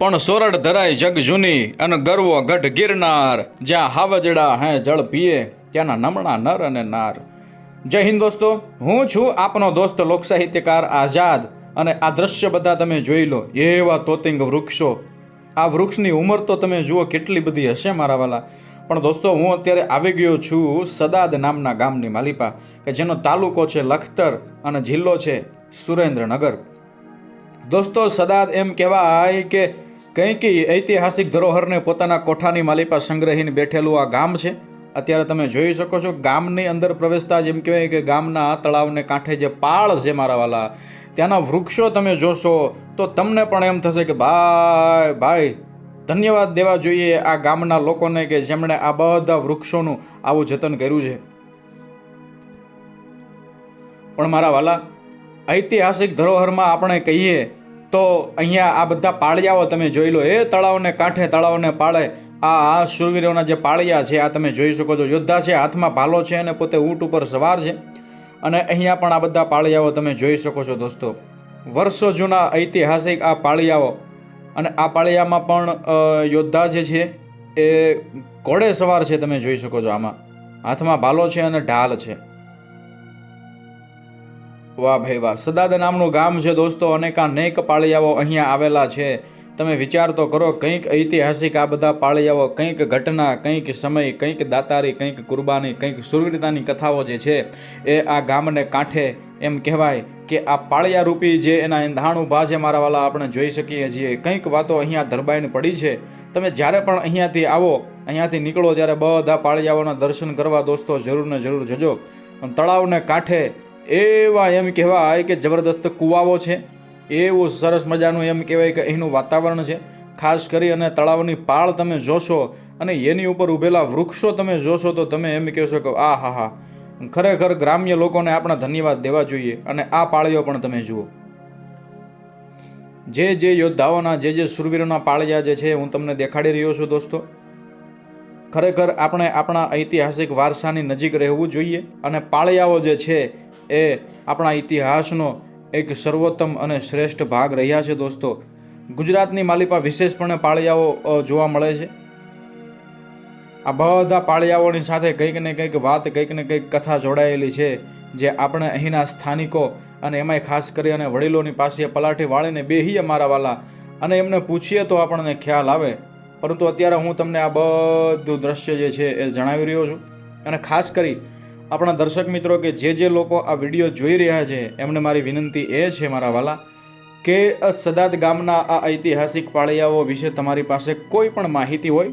પણ સોરઠ ધરાય જગ જૂની અને ગરવો ગઢ ગિરનાર, જ્યાં હાવજડા હે જળ પીએ, ત્યાંના નમણા નર અને નાર. જય હિન્દ દોસ્તો, હું છું આપનો દોસ્ત લોક સાહિત્યકાર આઝાદ, અને આ દ્રશ્ય બધા તમે જોઈ લો, એવા તોતિંગ વૃક્ષો. આ વૃક્ષની ઉંમર તો તમે જુઓ કેટલી બધી હશે મારા વાલા. પણ દોસ્તો, હું અત્યારે આવી ગયો છું સદાદ નામના ગામની માલિપા, કે જેનો તાલુકો છે લખતર અને જિલ્લો છે સુરેન્દ્રનગર. દોસ્તો, સદાદ એમ કહેવાય કે કંઈક ઐતિહાસિક ધરોહરને પોતાના કોઠાની માલિપા સંગ્રહીને બેઠેલું આ ગામ છે. અત્યારે તમે જોઈ શકો છો, ગામની અંદર પ્રવેશતા જેમ કહેવાય કે ગામના તળાવને કાંઠે જે પાળ છે મારા વાલા, ત્યાંના વૃક્ષો તમે જોશો તો તમને પણ એમ થશે કે ભાઈ ભાઈ, ધન્યવાદ દેવા જોઈએ આ ગામના લોકોને કે જેમણે આ બધા વૃક્ષોનું આવું જતન કર્યું છે. પણ મારા વાલા, ઐતિહાસિક ધરોહરમાં આપણે કહીએ તો અહીંયા આ બધા પાળિયાઓ તમે જોઈ લો. એ તળાવને કાંઠે તળાવને પાળે. આ આ શૂરવીરોના જે પાળિયા છે, આ તમે જોઈ શકો છો. યોદ્ધા છે, હાથમાં ભાલો છે અને પોતે ઊંટ ઉપર સવાર છે. અને અહીંયા પણ આ બધા પાળિયાઓ તમે જોઈ શકો છો દોસ્તો. વર્ષો જૂના ઐતિહાસિક આ પાળિયાઓ. અને આ પાળિયામાં પણ યોદ્ધા જે છે, એ ઘોડે સવાર છે તમે જોઈ શકો છો આમાં. હાથમાં ભાલો છે અને ઢાલ છે. વાહ ભાઈ વાહ. સદાદ નામનું ગામ છે દોસ્તો અનેકાનેક પાળિયાઓ અહીંયા આવેલા છે. તમે વિચાર તો કરો, કંઈક ઐતિહાસિક આ બધા પાળિયાઓ, કંઈક ઘટના, કંઈક સમય, કંઈક દાતારી, કંઈક કુરબાની, કંઈક સુરવીરતાની કથાઓ જે છે, એ આ ગામને કાંઠે એમ કહેવાય કે આ પાળિયા રૂપી જે એના એંધાણ ઊભા છે મારા આપણે જોઈ શકીએ છીએ. કંઈક વાતો અહીંયા ધરબાઈને પડી છે. તમે જ્યારે પણ અહીંયાથી આવો, અહીંયાથી નીકળો, ત્યારે બધા પાળિયાઓના દર્શન કરવા દોસ્તો જરૂર ને જરૂર જજો. તળાવને કાંઠે એવા એમ કહેવાય કે જબરદસ્ત કુવાઓ છે. એવું સરસ મજાનું એમ કહેવાય કે અહીંનું વાતાવરણ છે. ખાસ કરી અને તળાવની પાળ તમે જોશો અને એની ઉપર ઊભેલા વૃક્ષો તમે જોશો તો તમે એમ કહેશો કે આ હા હા. ખરેખર ગ્રામ્ય લોકોને આપણે ધન્યવાદ દેવા જોઈએ અને આ પાળીઓ પણ તમે જુઓ. જે જે યોદ્ધાઓના, જે જે સુરવીરોના પાળિયા જે છે, હું તમને દેખાડી રહ્યો છું દોસ્તો. ખરેખર આપણે આપણા ઐતિહાસિક વારસાની નજીક રહેવું જોઈએ અને પાળિયાઓ જે છે એ આપણા ઇતિહાસનો એક સર્વોત્તમ અને શ્રેષ્ઠ ભાગ રહ્યા છે દોસ્તો. ગુજરાતની માલિપા વિશેષપણે પાળિયાઓ જોવા મળે છે. આ બધા પાળિયાઓની સાથે કંઈક ને કંઈક વાત, કંઈક ને કંઈક કથા જોડાયેલી છે, જે આપણે અહીંના સ્થાનિકો અને એમાંય ખાસ કરી અને વડીલોની પાસે પલાઠી વાળીને બેહીએ મારા વાલા અને એમને પૂછીએ તો આપણને ખ્યાલ આવે. પરંતુ અત્યારે હું તમને આ બધું દ્રશ્ય જે છે એ જણાવી રહ્યો છું. અને ખાસ કરી આપણા દર્શક મિત્રો કે જે જે લોકો આ વીડિયો જોઈ રહ્યા છે, એમને મારી વિનંતી એ છે મારા વાલા કે સદાદ ગામના આ ઐતિહાસિક પાળિયાઓ વિશે તમારી પાસે કોઈ પણ માહિતી હોય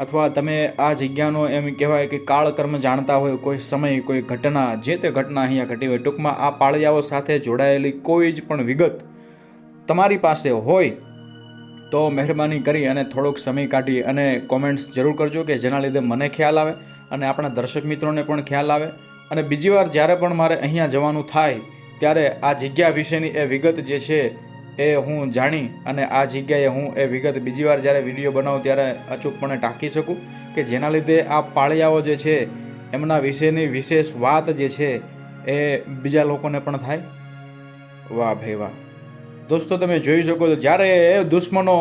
અથવા તમે આ જગ્યાનો એમ કહેવાય કે કાળકર્મ જાણતા હોય, કોઈ સમય, કોઈ ઘટના, જે તે ઘટના અહીંયા ઘટી હોય, ટૂંકમાં આ પાળિયાઓ સાથે જોડાયેલી કોઈ જ પણ વિગત તમારી પાસે હોય તો મહેરબાની કરી અને થોડોક સમય કાઢી અને કોમેન્ટ્સ જરૂર કરજો કે જેના લીધે મને ખ્યાલ આવે અને આપણા દર્શક મિત્રોને પણ ખ્યાલ આવે. અને બીજી વાર જ્યારે પણ મારે અહીંયા જવાનું થાય, ત્યારે આ જગ્યા વિશેની એ વિગત જે છે એ હું જાણી અને આ જગ્યાએ હું એ વિગત બીજી વાર જ્યારે વીડિયો બનાવું ત્યારે અચૂકપણે ટાંકી શકું કે જેના લીધે આ પાળિયાઓ જે છે, એમના વિશેની વિશેષ વાત જે છે એ બીજા લોકોને પણ થાય. વાહ ભાઈ વાહ. દોસ્તો, તમે જોઈ શકો છો, જ્યારે દુશ્મનો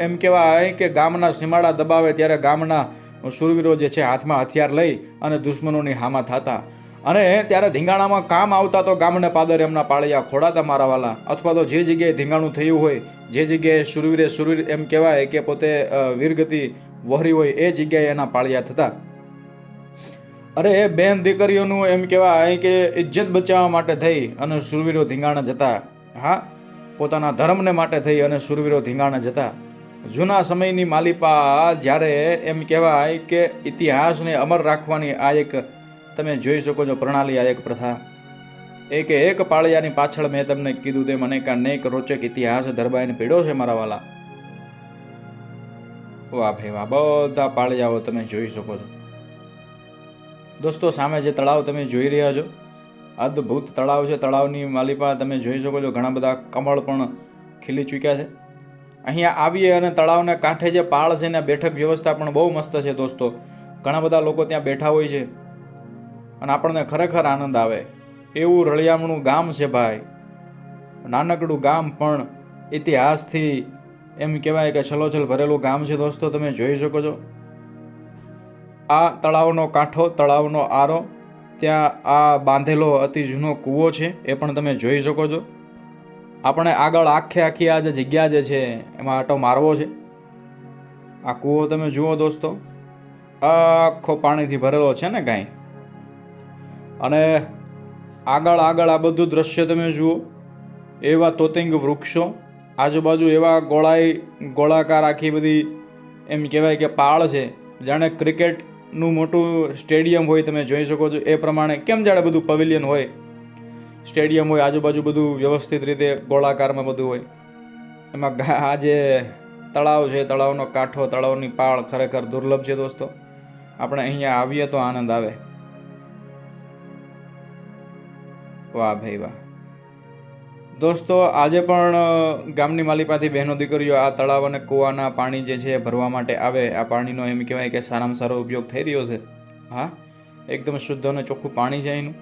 એમ કહેવાય કે ગામના સીમાડા દબાવે ત્યારે ગામના શૂરવીરો જે છે હાથમાં હથિયાર લઈ અને દુશ્મનોની હામા થતા. અને ત્યારે ધીંગાણામાં કામ આવતા તો ગામને પાદર એમના પાળિયા ખોડાતા મારાવાલા. અથવા તો જે જગ્યાએ ધીંગાણું થયું હોય, જે જગ્યાએ સુરવીરે સુરવીર એમ કહેવાય કે પોતે વીરગતિ વહરી હોય, એ જગ્યાએ એના પાળિયા થતા. અરે બેન દીકરીઓનું એમ કહેવાય કે ઇજ્જત બચાવવા માટે થઈ અને સુરવીરો ધીંગાણા જતા. હા, પોતાના ધર્મને માટે થઈ અને સુરવીરો ધીંગાણા જતા. જૂના સમયની માલિપા જ્યારે એમ કહેવાય કે ઇતિહાસને અમર રાખવાની આ એક તમે જોઈ શકો છો પ્રણાલી, આ એક પ્રથા. એક એક પાળિયાની પાછળ મેં તમને કીધું તેમ અનેક અનેક રોચક ઇતિહાસ ધરબાઈને પીડો છે મારા વાલા. વાહ ભાઈ વાહ, બધા પાળિયાઓ તમે જોઈ શકો છો. દોસ્તો, સામે જે તળાવ તમે જોઈ રહ્યા છો, અદ્ભુત તળાવ છે. તળાવની માલિપા તમે જોઈ શકો છો. ઘણા બધા કમળ પણ ખીલી ચૂક્યા છે. અહીંયા આવીએ અને તળાવના કાંઠે જે પાળ છે ને બેઠક વ્યવસ્થા પણ બહુ મસ્ત છે દોસ્તો. ઘણા બધા લોકો ત્યાં બેઠા હોય છે. અને આપણને ખરેખર આનંદ આવે. એવું રળિયામણું ગામ છે ભાઈ. નાનકડું ગામ પણ ઇતિહાસથી એમ કહેવાય કે છલોછલ ભરેલું ગામ છે દોસ્તો, તમે જોઈ શકો છો. આ તળાવનો કાંઠો, તળાવનો આરો, ત્યાં આ બાંધેલો અતિ જૂનો કૂવો છે, એ પણ તમે જોઈ શકો છો. આપણે આગળ આખે આખી આ જે જગ્યા જે છે, એમાં આટો મારવો છે. આ કૂવો તમે જુઓ દોસ્તો, આખો પાણીથી ભરેલો છે ને કાંઈ અને આગળ આગળ આ બધું દ્રશ્ય તમે જુઓ, એવા તોતિંગ વૃક્ષો, આજુબાજુ એવા ગોળાઈ, ગોળાકાર આખી બધી એમ કહેવાય કે પાળ છે, જાણે ક્રિકેટનું મોટું સ્ટેડિયમ હોય તમે જોઈ શકો છો. એ પ્રમાણે કેમ જાણે બધું પવેલિયન હોય સ્ટેડિયમ હોય, આજુબાજુ બધું વ્યવસ્થિત રીતે ગોળાકારમાં બધું હોય. એમાં આ જે તળાવ છે, તળાવનો કાંઠો, તળાવની પાળ ખરેખર દુર્લભ છે દોસ્તો. આપણે અહીંયા આવીએ તો આનંદ આવે. વાહ ભાઈ વાહ. દોસ્તો, આજે પણ ગામની માલિપાથી બહેનો દીકરીઓ આ તળાવ અને કૂવાના પાણી જે છે ભરવા માટે આવે. આ પાણીનો એમ કહેવાય કે સારામાં સારો ઉપયોગ થઈ રહ્યો છે. હા? એકદમ શુદ્ધ અને ચોખ્ખું પાણી છે એનું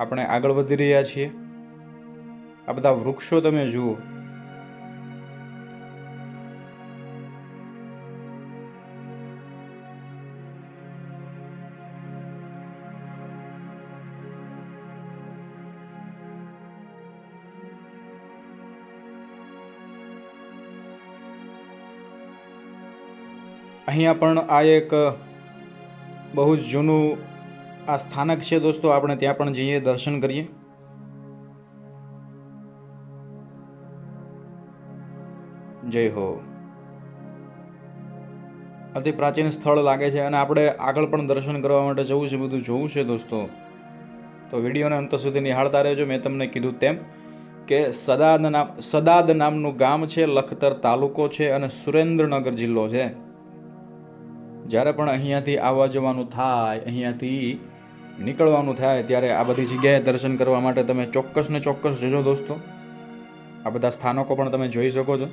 આપણે આગળ વધી રહ્યા છીએ. આ બધા વૃક્ષો તમે જુઓ. અહીંયા પણ આ એક બહુ જ જૂનું આ સ્થાનક છે દોસ્તો, આપણે ત્યાં પણ જઈએ, દર્શન કરીએ. જય હો. અતિ પ્રાચીન સ્થળ લાગે છે અને આપણે આગળ પણ દર્શન કરવા માટે જવું છે, બધું જોવું છે દોસ્તો. તો વિડીયોને અંત સુધી નિહાળતા રહેજો, મેં તમને કીધું તેમ કે સદાદ નામ, સદાદ નામનું ગામ છે, લખતર તાલુકો છે અને સુરેન્દ્રનગર જિલ્લો છે. જ્યારે પણ અહીંયાથી આવવા જવાનું થાય, અહીંયાથી નીકળવાનું થાય ત્યારે આ બધી જગ્યાએ દર્શન કરવા માટે તમે ચોક્કસ ને ચોક્કસ જજો દોસ્તો. આ બધા સ્થાનકો પણ તમે જોઈ શકો છો.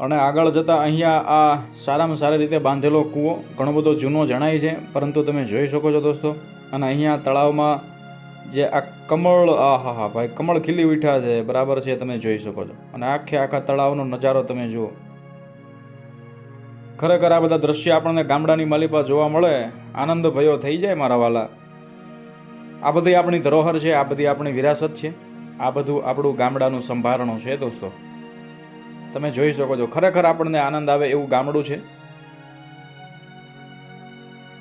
અને આગળ જતાં અહીંયા આ સારામાં સારી રીતે બાંધેલો કૂવો ઘણો બધો જૂનો જણાય છે, પરંતુ તમે જોઈ શકો છો દોસ્તો. અને અહીંયા તળાવમાં જે આ કમળ આ હા હા ભાઈ, કમળ ખીલી ઉઠ્યા છે, બરાબર છે, તમે જોઈ શકો છો. અને આખે આખા તળાવનો નજારો તમે જુઓ. ખરેખર આ બધા દ્રશ્ય આપણને ગામડાની માલિપા જોવા મળે, આનંદ ભયો થઈ જાય મારા વાલા. આ બધી આપણી ધરોહર છે, આ બધી આપણી વિરાસત છે. આ બધું આપણું ગામડાનું સંભારણું છે દોસ્તો. તમે જોઈ શકો છો. ખરેખર આપણને આનંદ આવે એવું ગામડું છે.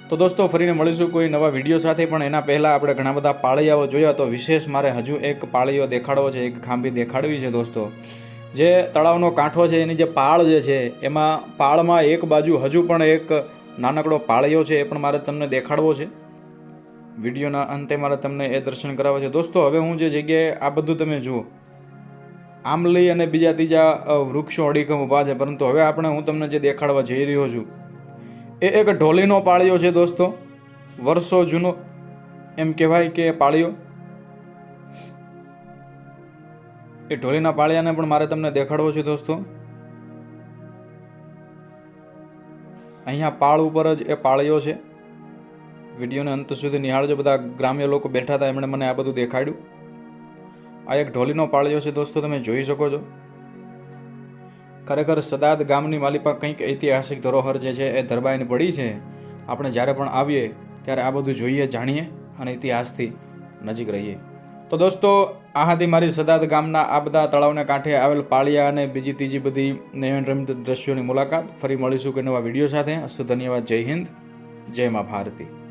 તો દોસ્તો, ફરીને મળીશું કોઈ નવા વીડિયો સાથે. પણ એના પહેલાં આપણે ઘણા બધા પાળિયાઓ જોયા, તો વિશેષ મારે હજુ એક પાળીઓ દેખાડવો છે, એક ખાંભી દેખાડવી છે, દોસ્તો. જે તળાવનો કાંઠો છે, એની જે પાળ જે છે, એમાં પાળમાં એક બાજુ હજુ પણ એક નાનકડો પાળિયો છે, એ પણ મારે તમને દેખાડવો છે. વિડીયોના અંતે મારે તમને એ દર્શન કરાવવા છે. દોસ્તો, હવે હું જે જગ્યાએ આ બધું તમે જુઓ આંબલી અને બીજા ત્રીજા વૃક્ષો અડીખમ ઊભા છે. પરંતુ હવે આપણે હું તમને જે દેખાડવા જઈ રહ્યો છું, એ એક ઢોલીનો પાળિયો છે દોસ્તો. વર્ષો જૂનો, એમ કહેવાય કે પાળિયો. એ ઢોલીના પાળિયાને પણ મારે તમને દેખાડવો છે દોસ્તો. અહીંયા પાળ ઉપર જ એ પાળિયો છે. વિડીયોને અંત સુધી નિહાળજો. બધા ગ્રામ્ય લોકો બેઠા હતા, એમણે મને આ બધું દેખાડ્યું. આ એક ઢોલીનો પાળિયો છે દોસ્તો, તમે જોઈ શકો છો. ખરેખર સદાદ ગામની માલિપા કંઈક ઐતિહાસિક ધરોહર જે છે એ ધરબાઈને પડી છે. આપણે જ્યારે પણ આવીએ, ત્યારે આ બધું જોઈએ, જાણીએ અને ઇતિહાસથી નજીક રહીએ. તો દોસ્તો આ હતી મારી સદાદ ગામના આ બધા તળાવને કાંઠે આવેલ પાળિયા અને બીજી ત્રીજી બધી નયનરમિત દ્રશ્યોની મુલાકાત. ફરી મળીશું કે નવા વીડિયો સાથે. અસ્તુ ધન્યવાદ. જય હિન્દ. જય મા ભારતી.